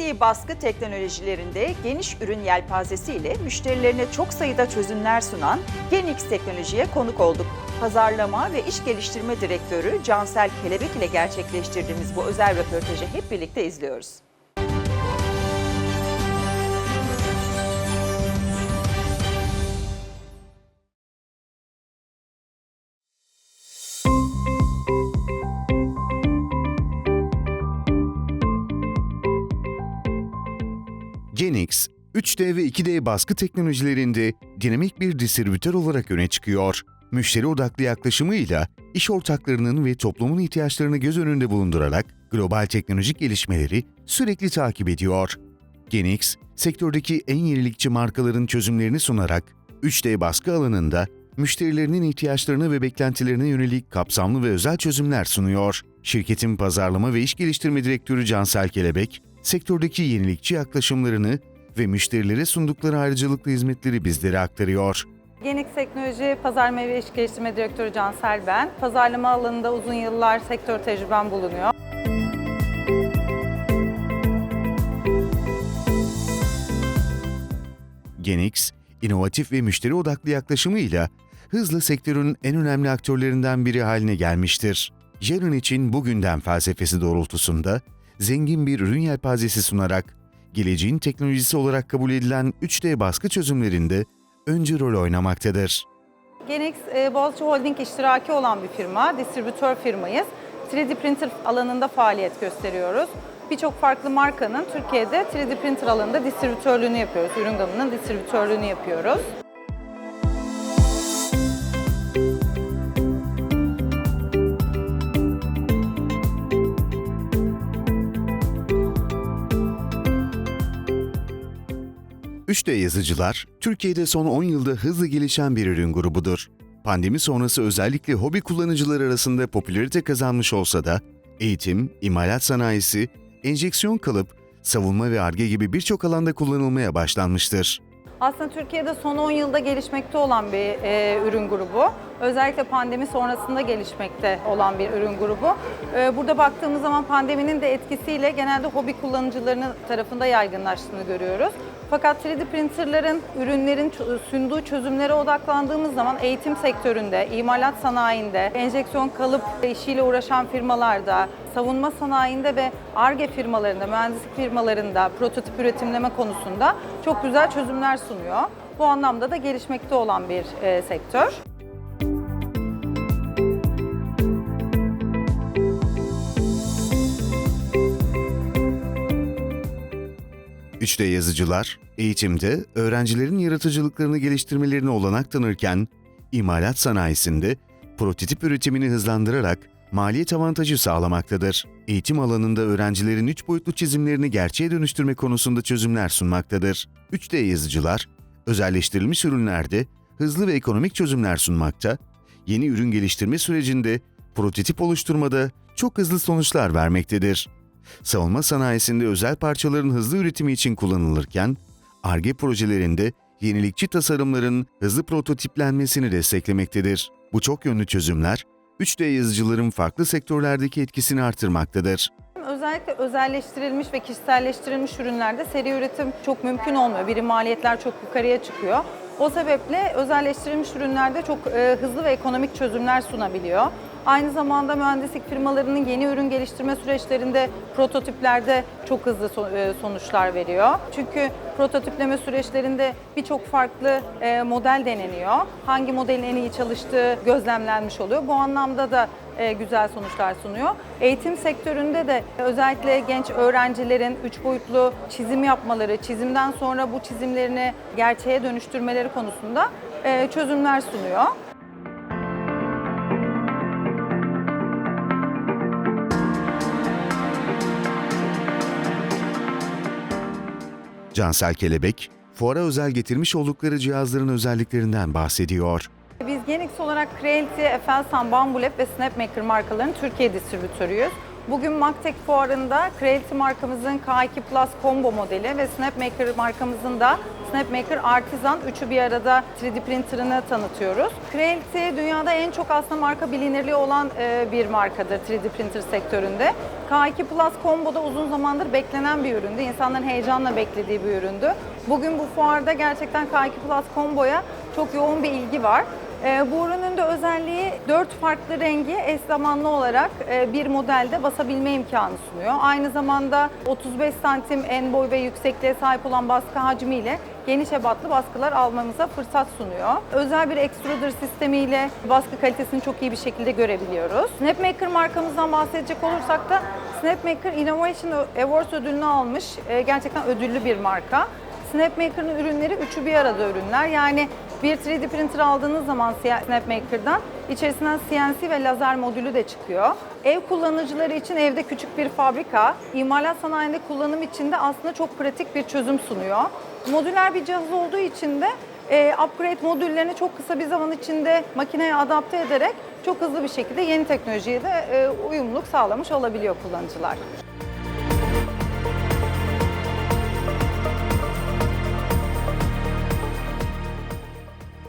3D baskı teknolojilerinde geniş ürün yelpazesiyle müşterilerine çok sayıda çözümler sunan Genix Teknoloji'ye konuk olduk. Pazarlama ve iş geliştirme direktörü Cansel Kelebek ile gerçekleştirdiğimiz bu özel röportajı hep birlikte izliyoruz. Genix, 3D ve 2D baskı teknolojilerinde dinamik bir distribütör olarak öne çıkıyor. Müşteri odaklı yaklaşımıyla iş ortaklarının ve toplumun ihtiyaçlarını göz önünde bulundurarak global teknolojik gelişmeleri sürekli takip ediyor. Genix, sektördeki en yenilikçi markaların çözümlerini sunarak 3D baskı alanında müşterilerinin ihtiyaçlarına ve beklentilerine yönelik kapsamlı ve özel çözümler sunuyor. Şirketin pazarlama ve iş geliştirme direktörü Cansel Kelebek, sektördeki yenilikçi yaklaşımlarını ve müşterilere sundukları ayrıcalıklı hizmetleri bizlere aktarıyor. Genix Teknoloji Pazarlama ve İş Geliştirme Direktörü Cansel ben. Pazarlama alanında uzun yıllar sektör tecrübem bulunuyor. Genix, inovatif ve müşteri odaklı yaklaşımıyla hızla sektörün en önemli aktörlerinden biri haline gelmiştir. Yarın için bugünden felsefesi doğrultusunda zengin bir ürün yelpazesi sunarak geleceğin teknolojisi olarak kabul edilen 3D baskı çözümlerinde öncü rol oynamaktadır. Genix, e, Boğaziçi Holding iştiraki olan bir firma, distribütör firmayız. 3D printer alanında faaliyet gösteriyoruz. Birçok farklı markanın Türkiye'de 3D printer alanında distribütörlüğünü yapıyoruz. Ürün gamının distribütörlüğünü yapıyoruz. ...3D yazıcılar, Türkiye'de son 10 yılda hızlı gelişen bir ürün grubudur. Pandemi sonrası özellikle hobi kullanıcılar arasında popülarite kazanmış olsa da, eğitim, imalat sanayisi, enjeksiyon kalıp, savunma ve arge gibi birçok alanda kullanılmaya başlanmıştır. Aslında Türkiye'de son 10 yılda gelişmekte olan bir e, ürün grubu. Özellikle pandemi sonrasında gelişmekte olan bir ürün grubu. E, burada baktığımız zaman pandeminin de etkisiyle genelde hobi kullanıcılarının tarafında yaygınlaştığını görüyoruz. Fakat 3D printerların ürünlerin sunduğu çözümlere odaklandığımız zaman eğitim sektöründe, imalat sanayinde, enjeksiyon kalıp işiyle uğraşan firmalarda, savunma sanayinde ve ARGE firmalarında, mühendislik firmalarında prototip üretimleme konusunda çok güzel çözümler sunuyor. Bu anlamda da gelişmekte olan bir e, sektör. ...3D yazıcılar, eğitimde öğrencilerin yaratıcılıklarını geliştirmelerine olanak tanırken... ...imalat sanayisinde prototip üretimini hızlandırarak maliyet avantajı sağlamaktadır. Eğitim alanında öğrencilerin 3 boyutlu çizimlerini gerçeğe dönüştürme konusunda çözümler sunmaktadır. 3D yazıcılar, özelleştirilmiş ürünlerde hızlı ve ekonomik çözümler sunmakta, yeni ürün geliştirme sürecinde prototip oluşturmada çok hızlı sonuçlar vermektedir. Savunma sanayisinde özel parçaların hızlı üretimi için kullanılırken, ARGE projelerinde yenilikçi tasarımların hızlı prototiplenmesini desteklemektedir. Bu çok yönlü çözümler, 3D yazıcıların farklı sektörlerdeki etkisini artırmaktadır. Özellikle özelleştirilmiş ve kişiselleştirilmiş ürünlerde seri üretim çok mümkün olmuyor. Birim maliyetler çok yukarıya çıkıyor. O sebeple özelleştirilmiş ürünlerde çok e, hızlı ve ekonomik çözümler sunabiliyor. Aynı zamanda mühendislik firmalarının yeni ürün geliştirme süreçlerinde prototiplerde çok hızlı e, sonuçlar veriyor. Çünkü prototipleme süreçlerinde birçok farklı e, model deneniyor. Hangi modelin en iyi çalıştığı gözlemlenmiş oluyor. Bu anlamda da e, güzel sonuçlar sunuyor. Eğitim sektöründe de özellikle genç öğrencilerin üç boyutlu çizim yapmaları, çizimden sonra bu çizimlerini gerçeğe dönüştürmeleri konusunda çözümler sunuyor. Cansel Kelebek, fuara özel getirmiş oldukları cihazların özelliklerinden bahsediyor. Biz Genix olarak Creality, Efelsan, Bambulab ve Snapmaker markalarının Türkiye distribütörüyüz. Bugün Maktek fuarında Creality markamızın K2 Plus Combo modeli ve Snapmaker markamızın da Snapmaker Artisan üçü bir arada 3D printerını tanıtıyoruz. Creality dünyada en çok aslında marka bilinirliği olan e, bir markadır 3D printer sektöründe. K2 Plus Combo da uzun zamandır beklenen bir üründü. İnsanların heyecanla beklediği bir üründü. Bugün bu fuarda gerçekten K2 Plus Combo'ya çok yoğun bir ilgi var. Ee, bu ürünün de özelliği 4 farklı rengi eş zamanlı olarak e, bir modelde basabilme imkanı sunuyor. Aynı zamanda 35 santim en boy ve yüksekliğe sahip olan baskı hacmiyle geniş ebatlı baskılar almamıza fırsat sunuyor. Özel bir extruder sistemiyle baskı kalitesini çok iyi bir şekilde görebiliyoruz. Snapmaker markamızdan bahsedecek olursak da Snapmaker Innovation Awards ödülünü almış e, gerçekten ödüllü bir marka. Snapmaker'ın ürünleri üçü bir arada ürünler. Yani bir 3D printer aldığınız zaman Snapmaker'dan içerisinden CNC ve lazer modülü de çıkıyor. Ev kullanıcıları için evde küçük bir fabrika, imalat sanayinde kullanım için de aslında çok pratik bir çözüm sunuyor. Modüler bir cihaz olduğu için de e, upgrade modüllerini çok kısa bir zaman içinde makineye adapte ederek çok hızlı bir şekilde yeni teknolojiye de e, uyumluluk sağlamış olabiliyor kullanıcılar.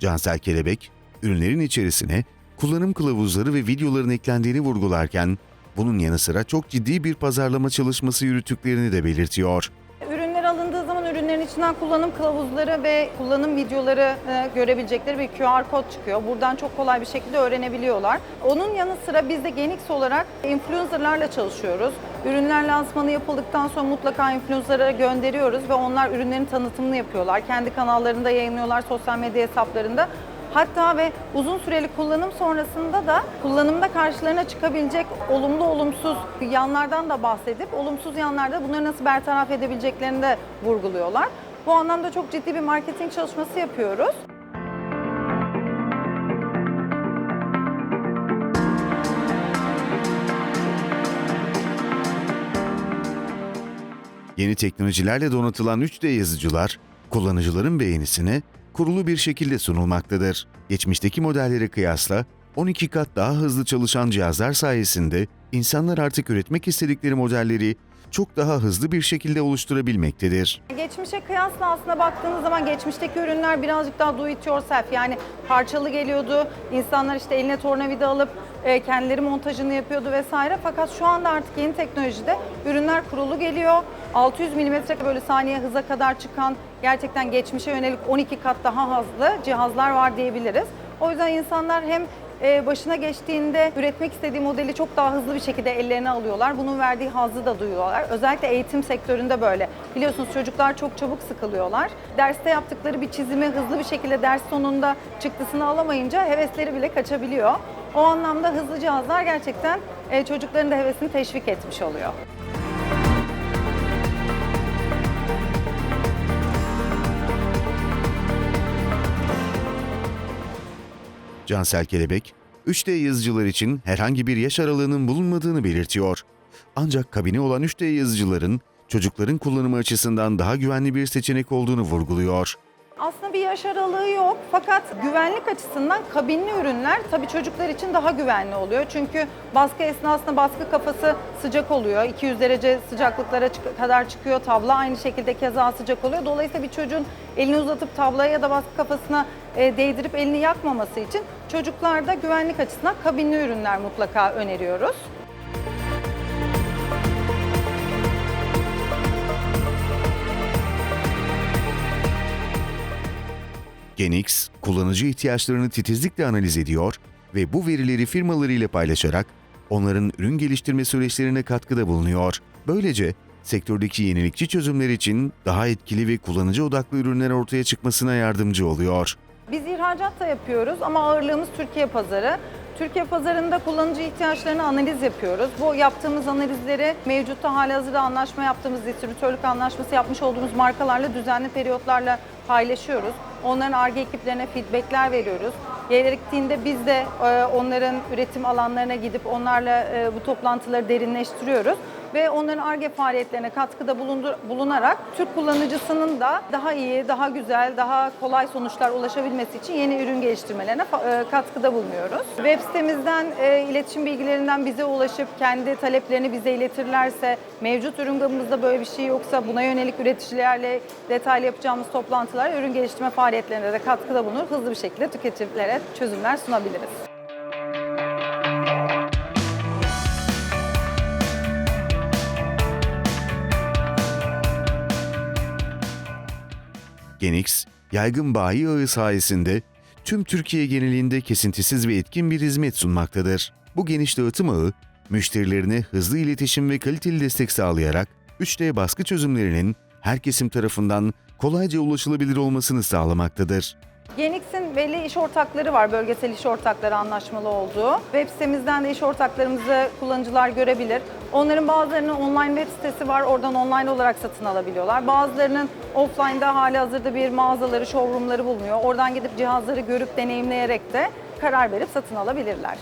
Cansel Kelebek, ürünlerin içerisine kullanım kılavuzları ve videoların eklendiğini vurgularken, bunun yanı sıra çok ciddi bir pazarlama çalışması yürüttüklerini de belirtiyor. İçinden kullanım kılavuzları ve kullanım videoları e, görebilecekleri bir QR kod çıkıyor. Buradan çok kolay bir şekilde öğrenebiliyorlar. Onun yanı sıra biz de Genix olarak influencerlarla çalışıyoruz. Ürünler lansmanı yapıldıktan sonra mutlaka influencerlara gönderiyoruz ve onlar ürünlerin tanıtımını yapıyorlar. Kendi kanallarında yayınlıyorlar, sosyal medya hesaplarında. Hatta ve uzun süreli kullanım sonrasında da kullanımda karşılarına çıkabilecek olumlu olumsuz yanlardan da bahsedip olumsuz yanlarda bunları nasıl bertaraf edebileceklerini de vurguluyorlar. Bu anlamda çok ciddi bir marketing çalışması yapıyoruz. Yeni teknolojilerle donatılan 3D yazıcılar, kullanıcıların beğenisine kurulu bir şekilde sunulmaktadır. Geçmişteki modellere kıyasla 12 kat daha hızlı çalışan cihazlar sayesinde insanlar artık üretmek istedikleri modelleri çok daha hızlı bir şekilde oluşturabilmektedir. Geçmişe kıyasla aslında baktığınız zaman geçmişteki ürünler birazcık daha do it yourself yani parçalı geliyordu. İnsanlar işte eline tornavida alıp e, kendileri montajını yapıyordu vesaire. Fakat şu anda artık yeni teknolojide ürünler kurulu geliyor. 600 milimetre böyle saniye hıza kadar çıkan gerçekten geçmişe yönelik 12 kat daha hızlı cihazlar var diyebiliriz. O yüzden insanlar hem e, başına geçtiğinde üretmek istediği modeli çok daha hızlı bir şekilde ellerine alıyorlar. Bunun verdiği hazzı da duyuyorlar. Özellikle eğitim sektöründe böyle. Biliyorsunuz çocuklar çok çabuk sıkılıyorlar. Derste yaptıkları bir çizimi hızlı bir şekilde ders sonunda çıktısını alamayınca hevesleri bile kaçabiliyor. O anlamda hızlı cihazlar gerçekten e, çocukların da hevesini teşvik etmiş oluyor. Cansel Kelebek, 3D yazıcılar için herhangi bir yaş aralığının bulunmadığını belirtiyor. Ancak kabini olan 3D yazıcıların çocukların kullanımı açısından daha güvenli bir seçenek olduğunu vurguluyor. Aslında bir yaş aralığı yok fakat güvenlik açısından kabinli ürünler tabii çocuklar için daha güvenli oluyor. Çünkü baskı esnasında baskı kafası sıcak oluyor. 200 derece sıcaklıklara kadar çıkıyor. Tabla aynı şekilde keza sıcak oluyor. Dolayısıyla bir çocuğun elini uzatıp tablaya ya da baskı kafasına e, değdirip elini yakmaması için çocuklarda güvenlik açısından kabinli ürünler mutlaka öneriyoruz. Genix, kullanıcı ihtiyaçlarını titizlikle analiz ediyor ve bu verileri firmalarıyla paylaşarak onların ürün geliştirme süreçlerine katkıda bulunuyor. Böylece sektördeki yenilikçi çözümler için daha etkili ve kullanıcı odaklı ürünler ortaya çıkmasına yardımcı oluyor. Biz ihracat da yapıyoruz ama ağırlığımız Türkiye pazarı. Türkiye pazarında kullanıcı ihtiyaçlarını analiz yapıyoruz. Bu yaptığımız analizleri mevcutta halihazırda anlaşma yaptığımız, distribütörlük anlaşması yapmış olduğumuz markalarla düzenli periyotlarla paylaşıyoruz. Onların ARGE ekiplerine feedbackler veriyoruz. Gerektiğinde biz de e, onların üretim alanlarına gidip onlarla e, bu toplantıları derinleştiriyoruz. ve onların ARGE faaliyetlerine katkıda bulunarak Türk kullanıcısının da daha iyi, daha güzel, daha kolay sonuçlar ulaşabilmesi için yeni ürün geliştirmelerine e, katkıda bulunuyoruz. Web sitemizden iletişim bilgilerinden bize ulaşıp kendi taleplerini bize iletirlerse, mevcut ürün gamımızda böyle bir şey yoksa buna yönelik üreticilerle detaylı yapacağımız toplantılar, ürün geliştirme faaliyetlerine de katkıda bulunur. Hızlı bir şekilde tüketicilere çözümler sunabiliriz. Genix, yaygın bayi ağı sayesinde tüm Türkiye genelinde kesintisiz ve etkin bir hizmet sunmaktadır. Bu geniş dağıtım ağı, müşterilerine hızlı iletişim ve kaliteli destek sağlayarak 3D baskı çözümlerinin her kesim tarafından kolayca ulaşılabilir olmasını sağlamaktadır. Genix'in belli iş ortakları var, bölgesel iş ortakları anlaşmalı olduğu. Web sitemizden de iş ortaklarımızı kullanıcılar görebilir. Onların bazılarının online web sitesi var, oradan online olarak satın alabiliyorlar. Bazılarının offline'da hali hazırda bir mağazaları, showroomları bulunuyor. Oradan gidip cihazları görüp deneyimleyerek de karar verip satın alabilirler.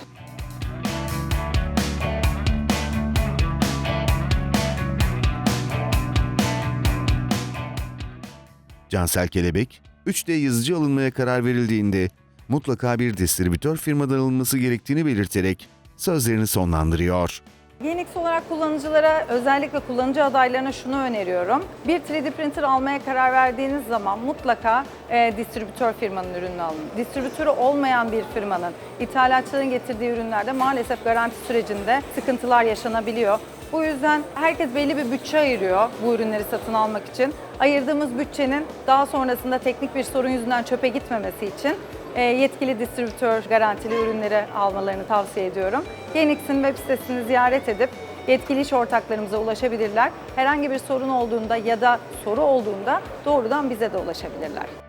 Cansel Kelebek, 3D yazıcı alınmaya karar verildiğinde mutlaka bir distribütör firmadan alınması gerektiğini belirterek sözlerini sonlandırıyor. Genix olarak kullanıcılara özellikle kullanıcı adaylarına şunu öneriyorum. Bir 3D printer almaya karar verdiğiniz zaman mutlaka e, distribütör firmanın ürününü alın. Distribütörü olmayan bir firmanın ithalatçıların getirdiği ürünlerde maalesef garanti sürecinde sıkıntılar yaşanabiliyor. Bu yüzden herkes belli bir bütçe ayırıyor bu ürünleri satın almak için. Ayırdığımız bütçenin daha sonrasında teknik bir sorun yüzünden çöpe gitmemesi için yetkili distribütör garantili ürünleri almalarını tavsiye ediyorum. Genix'in web sitesini ziyaret edip yetkili iş ortaklarımıza ulaşabilirler. Herhangi bir sorun olduğunda ya da soru olduğunda doğrudan bize de ulaşabilirler.